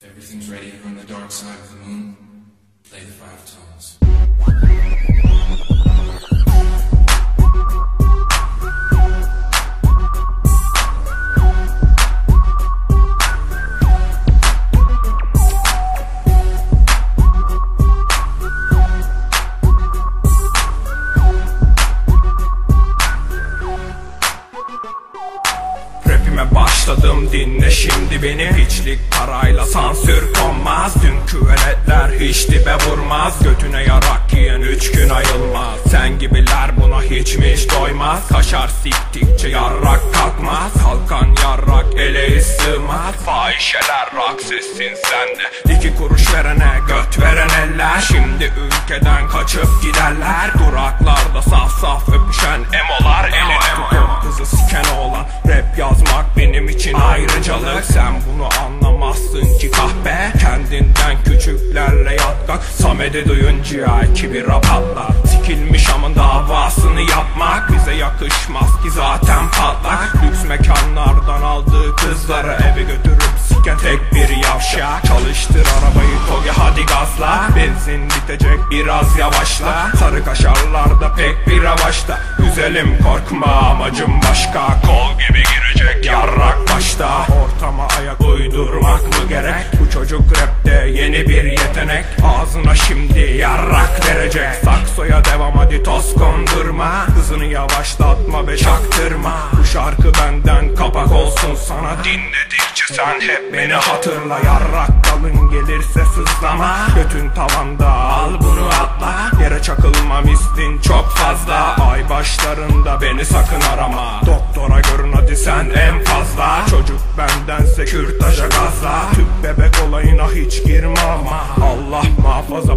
Everything's ready from the dark side of the moon. Play the five tones. Başladım dinle şimdi beni. Hiçlik parayla sansür konmaz. Dünkü veletler hiç dibe vurmaz. Götüne yarak yiyen üç gün ayılmaz. Sen gibiler buna hiç mi hiç doymaz. Kaşar siktikçe yarrak kalkmaz. Kalkan yarrak ele sığmaz. Fahişeler rak sessin sende İki kuruş verene göt veren eller. Şimdi ülkeden kaçıp giderler. Duraklarda saf saf öpüşen emolar Ele anlamazsın ki kahpe. Kendinden küçüklerle yat kalk Samet'i duyunca iki bira patlar Sikilmiş amın davasını yapmak Bize yakışmaz ki zaten patlak. Lüks mekanlardan aldığı kızları eve götürüp siken tek bir yavşak Çalıştır arabayı Togi hadi gazla. Benzin bitecek biraz yavaşla. Sarı kaşarlarda pek bir avaçta. Güzelim korkma amacım başka. Kol gibi girecek rapte yeni bir yetenek. Ağzına şimdi yarrak verecek. Saksoya devam hadi toz kondurma. Hızını yavaşlatma ve çaktırma. Bu şarkı benden kapak olsun sana. Dinledikçe sen hep beni hatırla. Yarrak dalın gelirse sızlama. Götün tavanda al bunu atla. Yere çakılma mistin çok fazla. Ay başlarında beni sakın arama. Doktora hadi sen en fazla. Çocuk bendense kürtaja gazla. Tüp bebek olayına hiç girme ama. Allah muhafaza